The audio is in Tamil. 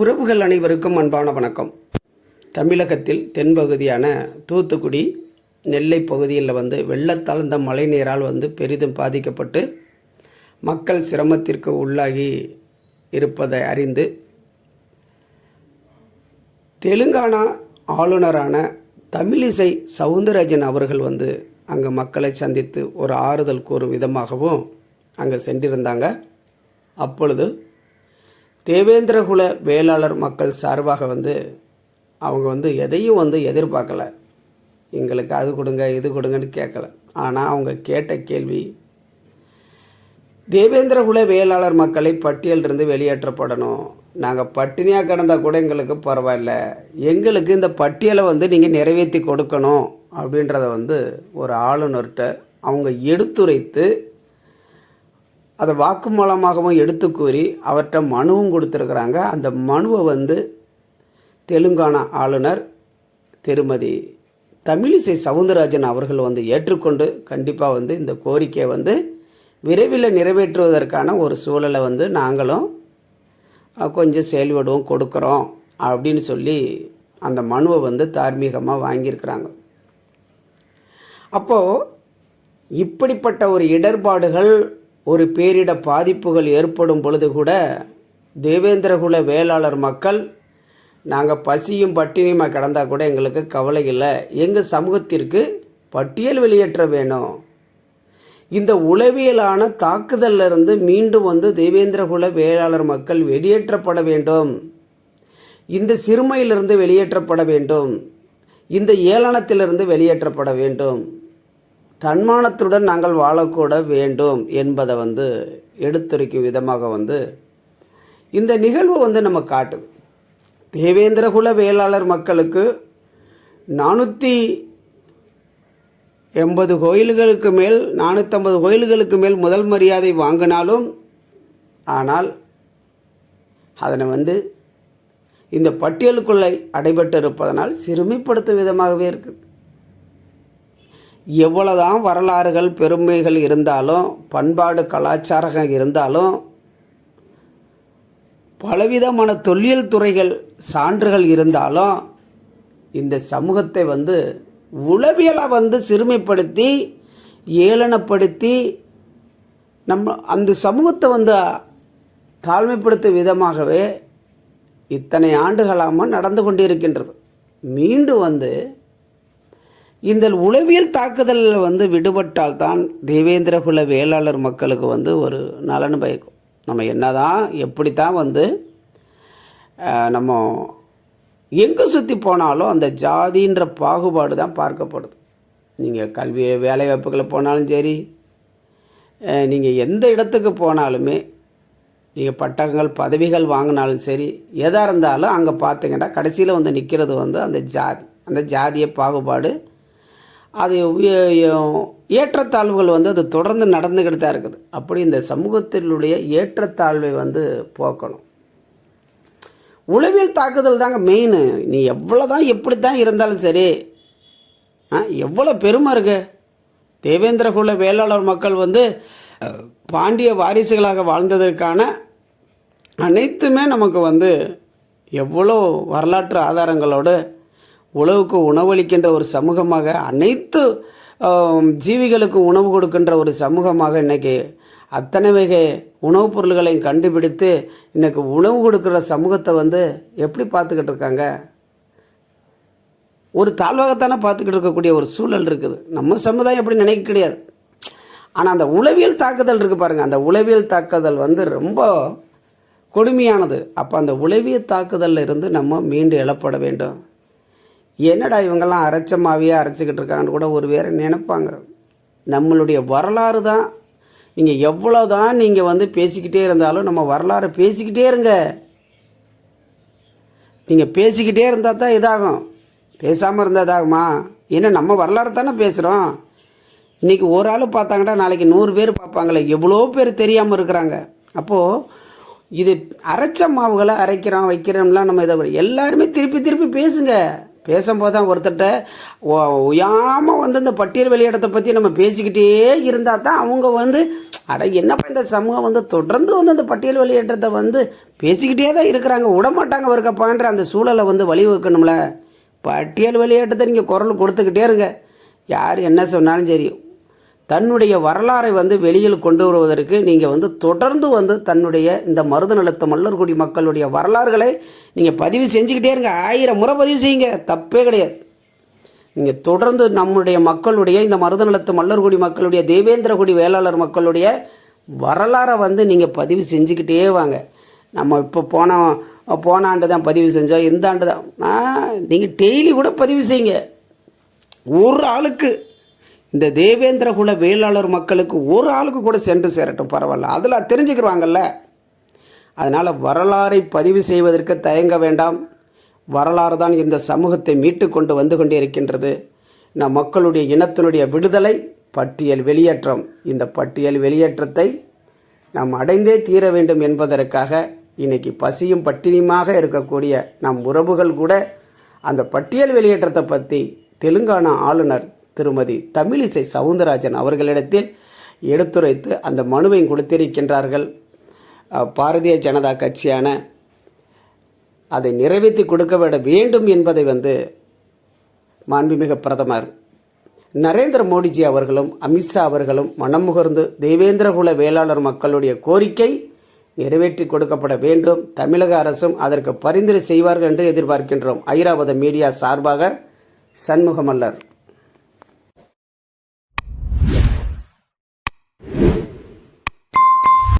உறவுகள் அனைவருக்கும் அன்பான வணக்கம். தமிழகத்தில் தென்பகுதியான தூத்துக்குடி நெல்லை பகுதியில் வந்து வெள்ளத்தால் இந்த மழை நீரால் வந்து பெரிதும் பாதிக்கப்பட்டு மக்கள் சிரமத்திற்கு உள்ளாகி இருப்பதை அறிந்து தெலுங்கானா ஆளுநரான தமிழிசை சவுந்தரராஜன் அவர்கள் வந்து அங்கே மக்களை சந்தித்து ஒரு ஆறுதல் கூறும் விதமாகவும் அங்கே சென்றிருந்தாங்க. அப்பொழுது தேவேந்திரகுல வேளாளர் மக்கள் சார்பாக வந்து அவங்க வந்து எதையும் வந்து எதிர்பார்க்கலை. எங்களுக்கு அது கொடுங்க இது கொடுங்கன்னு கேட்கல. ஆனால் அவங்க கேட்ட கேள்வி தேவேந்திரகுல வேளாளர் மக்களை பட்டியலிருந்து வெளியேற்றப்படணும். நாங்கள் பட்டினியாக கிடந்தால் கூட எங்களுக்கு பரவாயில்ல. எங்களுக்கு இந்த பட்டியலை வந்து நீங்கள் நிறைவேற்றி கொடுக்கணும். அப்படின்றத வந்து ஒரு ஆளுநர்கிட்ட அவங்க எடுத்துரைத்து அதை வாக்குமூலமாகவும் எடுத்து கூறி அவர்கிட்ட மனுவும் கொடுத்துருக்குறாங்க. அந்த மனுவை வந்து தெலுங்கானா ஆளுநர் திருமதி தமிழிசை சவுந்தரராஜன் அவர்கள் வந்து ஏற்றுக்கொண்டு கண்டிப்பாக வந்து இந்த கோரிக்கையை வந்து விரைவில் நிறைவேற்றுவதற்கான ஒரு சூழலை வந்து நாங்களும் கொஞ்சம் செயல்படுவோம் கொடுக்குறோம் அப்படின்னு சொல்லி அந்த மனுவை வந்து தார்மீகமாக வாங்கியிருக்கிறாங்க. அப்போது இப்படிப்பட்ட ஒரு இடர்பாடுகள் ஒரு பேரிட பாதிப்புகள் ஏற்படும் பொழுது கூட தேவேந்திரகுல வேளாளர் மக்கள் நாங்கள் பசியும் பட்டினியுமா கிடந்தால் கூட எங்களுக்கு கவலை இல்லை. எங்கள் சமூகத்திற்கு பட்டியல் வெளியேற்ற வேணும். இந்த உளவியலான தாக்குதலிருந்து மீண்டும் வந்து தேவேந்திரகுல வேளாளர் மக்கள் வெளியேற்றப்பட வேண்டும். இந்த சிறுமையிலிருந்து வெளியேற்றப்பட வேண்டும். இந்த ஏளனத்திலிருந்து வெளியேற்றப்பட வேண்டும். தன்மானத்துடன் நாங்கள் வாழக்கூட வேண்டும் என்பதை வந்து எடுத்துரைக்கும் விதமாக வந்து இந்த நிகழ்வு வந்து நம்ம காட்டுது. தேவேந்திரகுல வேளாளர் மக்களுக்கு நானூற்றி எண்பது கோயில்களுக்கு மேல் நானூற்றம்பது கோயில்களுக்கு மேல் முதல் மரியாதை வாங்கினாலும் ஆனால் அதனை வந்து இந்த பட்டியலுக்குள்ளே அடைபட்டு இருப்பதனால் சிறுமைப்படுத்தும் விதமாகவே இருக்குது. எவ்வளவுதான் வரலாறுகள் பெருமைகள் இருந்தாலும் பண்பாடு கலாச்சாரம் இருந்தாலும் பலவிதமான தொல்லியல் துறைகள் சான்றுகள் இருந்தாலும் இந்த சமூகத்தை வந்து உளவியலாக வந்து சிறுமைப்படுத்தி ஏளனப்படுத்தி நம்ம அந்த சமூகத்தை வந்து தாழ்மைப்படுத்தும் விதமாகவே இத்தனை ஆண்டுகளாக நடந்து கொண்டிருக்கின்றது. மீண்டும் வந்து இந்த உளவியல் தாக்குதலில் வந்து விடுபட்டால் தான் தேவேந்திரகுல வேளாளர் மக்களுக்கு வந்து ஒரு நலன் பயக்கும். நம்ம என்னதான் எப்படி தான் வந்து நம்ம எங்கே சுற்றி போனாலும் அந்த ஜாதின்ற பாகுபாடு தான் பார்க்கப்படுது. நீங்கள் கல்வி வேலைவாய்ப்புகளை போனாலும் சரி நீங்கள் எந்த இடத்துக்கு போனாலுமே நீங்கள் பட்டங்கள் பதவிகள் வாங்கினாலும் சரி எதாக இருந்தாலும் அங்கே பார்த்தீங்கன்னா கடைசியில் வந்து நிற்கிறது வந்து அந்த ஜாதி. அந்த ஜாதிய பாகுபாடு அது உய- ஏற்றத்தாழ்வுகள் வந்து அது தொடர்ந்து நடந்துக்கிட்டு தான் இருக்குது. அப்படி இந்த சமூகத்தினுடைய ஏற்றத்தாழ்வை வந்து போக்கணும். உளவியல் தாக்குதல் தாங்க மெயின் நீ எவ்வளோ தான் எப்படி தான் இருந்தாலும் சரி ஆ எவ்வளோ பெருமை இருக்கு. தேவேந்திரகுல வேளாளர் மக்கள் வந்து பாண்டிய வாரிசுகளாக வாழ்ந்ததற்கான அனைத்துமே நமக்கு வந்து எவ்வளோ வரலாற்று ஆதாரங்களோடு உழவுக்கு உணவளிக்கின்ற ஒரு சமூகமாக அனைத்து ஜீவிகளுக்கு உணவு கொடுக்கின்ற ஒரு சமூகமாக இன்றைக்கி அத்தனை வகை உணவுப் பொருள்களையும் கண்டுபிடித்து இன்றைக்கு உணவு கொடுக்குற சமூகத்தை வந்து எப்படி பார்த்துக்கிட்டு இருக்காங்க? ஒரு தாழ்வாகத்தானே பார்த்துக்கிட்டு இருக்கக்கூடிய ஒரு சூழல் இருக்குது. நம்ம சமுதாயம் எப்படி நினைக்க கிடையாது. ஆனால் அந்த உளவியல் தாக்குதல் இருக்குது பாருங்கள் அந்த உளவியல் தாக்குதல் வந்து ரொம்ப கொடுமையானது. அப்போ அந்த உளவியல் தாக்குதலில் இருந்து நம்ம மீண்டு எழப்பட வேண்டும். என்னடா இவங்கெல்லாம் அரைச்ச மாவியே அரைச்சிக்கிட்டு இருக்காங்கன்னு கூட ஒரு வேற நினைப்பாங்க. நம்மளுடைய வரலாறு தான். நீங்கள் எவ்வளோ தான் நீங்கள் வந்து பேசிக்கிட்டே இருந்தாலும் நம்ம வரலாறு பேசிக்கிட்டே இருங்க. நீங்கள் பேசிக்கிட்டே இருந்தால் தான் இதாகும். பேசாமல் இருந்தால் இதாகுமா? ஏன்னா நம்ம வரலாறு தானே பேசுகிறோம் இன்றைக்கி ஒரு ஆள் பார்த்தாங்கன்னா நாளைக்கு நூறு பேர் பார்ப்பாங்களே. எவ்வளோ பேர் தெரியாமல் இருக்கிறாங்க. அப்போது இது அரைச்ச மாவுகளை அரைக்கிறோம் வைக்கிறோம்லாம் நம்ம இதை எல்லாருமே திருப்பி திருப்பி பேசுங்க. பேசும்போது தான் ஒருத்தர்கிட்ட உயாமல் வந்து இந்த பட்டியல் வெளியிடத்தை பற்றி நம்ம பேசிக்கிட்டே இருந்தால் தான் அவங்க வந்து அட என்னப்பா இந்த சமூகம் வந்து தொடர்ந்து வந்து அந்த பட்டியல் வெளியேற்றத்தை வந்து பேசிக்கிட்டே தான் இருக்கிறாங்க. விடமாட்டாங்க இருக்கப்பான்ற அந்த சூழலை வந்து வழிவகுக்கணும்ல. பட்டியல் வெளியேற்றத்தை நீங்கள் குரல் கொடுத்துக்கிட்டே இருங்க. யார் என்ன சொன்னாலும் சரி. தன்னுடைய வரலாறை வந்து வெளியில் கொண்டு வருவதற்கு நீங்கள் வந்து தொடர்ந்து வந்து தன்னுடைய இந்த மருது நிலத்த மல்லர்குடி மக்களுடைய வரலாறுகளை நீங்கள் பதிவு செஞ்சுக்கிட்டே இருங்க. ஆயிரம் முறை பதிவு செய்யுங்க. தப்பே கிடையாது. நீங்கள் தொடர்ந்து நம்முடைய மக்களுடைய இந்த மருத நிலத்து மல்லர்குடி மக்களுடைய தேவேந்திரகுடி வேளாளர் மக்களுடைய வரலாறை வந்து நீங்கள் பதிவு செஞ்சுக்கிட்டே வாங்க. நம்ம இப்போ போன போன ஆண்டு தான் பதிவு செஞ்சோம். இந்த ஆண்டு தான். நீங்கள் டெய்லி கூட பதிவு செய்யுங்க. ஒரு ஆளுக்கு. இந்த தேவேந்திரகுல வேளாளர் மக்களுக்கு ஒரு ஆளுக்கு கூட சென்று சேரட்டும் பரவாயில்ல. அதில் தெரிஞ்சுக்கிடுவாங்கல்ல அதனால் வரலாறை பதிவு செய்வதற்கு தயங்க வேண்டாம். வரலாறு தான் இந்த சமூகத்தை மீட்டு கொண்டு வந்து கொண்டே இருக்கின்றது நம் மக்களுடைய இனத்தினுடைய விடுதலை பட்டியல் வெளியேற்றம். இந்த பட்டியல் வெளியேற்றத்தை நாம் அடைந்தே தீர வேண்டும் என்பதற்காக இன்றைக்கி பசியும் பட்டினியுமாக இருக்கக்கூடிய நம் உறவுகள் கூட அந்த பட்டியல் வெளியேற்றத்தை பற்றி தெலுங்கானா ஆளுநர் திருமதி தமிழிசை சவுந்தரராஜன் அவர்களிடத்தில் எடுத்துரைத்து அந்த மனுவையும் கொடுத்திருக்கின்றார்கள். பாரதிய ஜனதா கட்சியான அதை நிறைவேற்றி கொடுக்க விட வேண்டும் என்பதை வந்து மாண்புமிகு பிரதமர் நரேந்திர மோடிஜி அவர்களும் அமித்ஷா அவர்களும் மனம் முகர்ந்து தேவேந்திரகுல வேளாளர் மக்களுடைய கோரிக்கை நிறைவேற்றி கொடுக்கப்பட வேண்டும். தமிழக அரசும் அதற்கு பரிந்துரை செய்வார்கள் என்று எதிர்பார்க்கின்றோம். ஐராவத மீடியா சார்பாக சண்முகமல்லர்.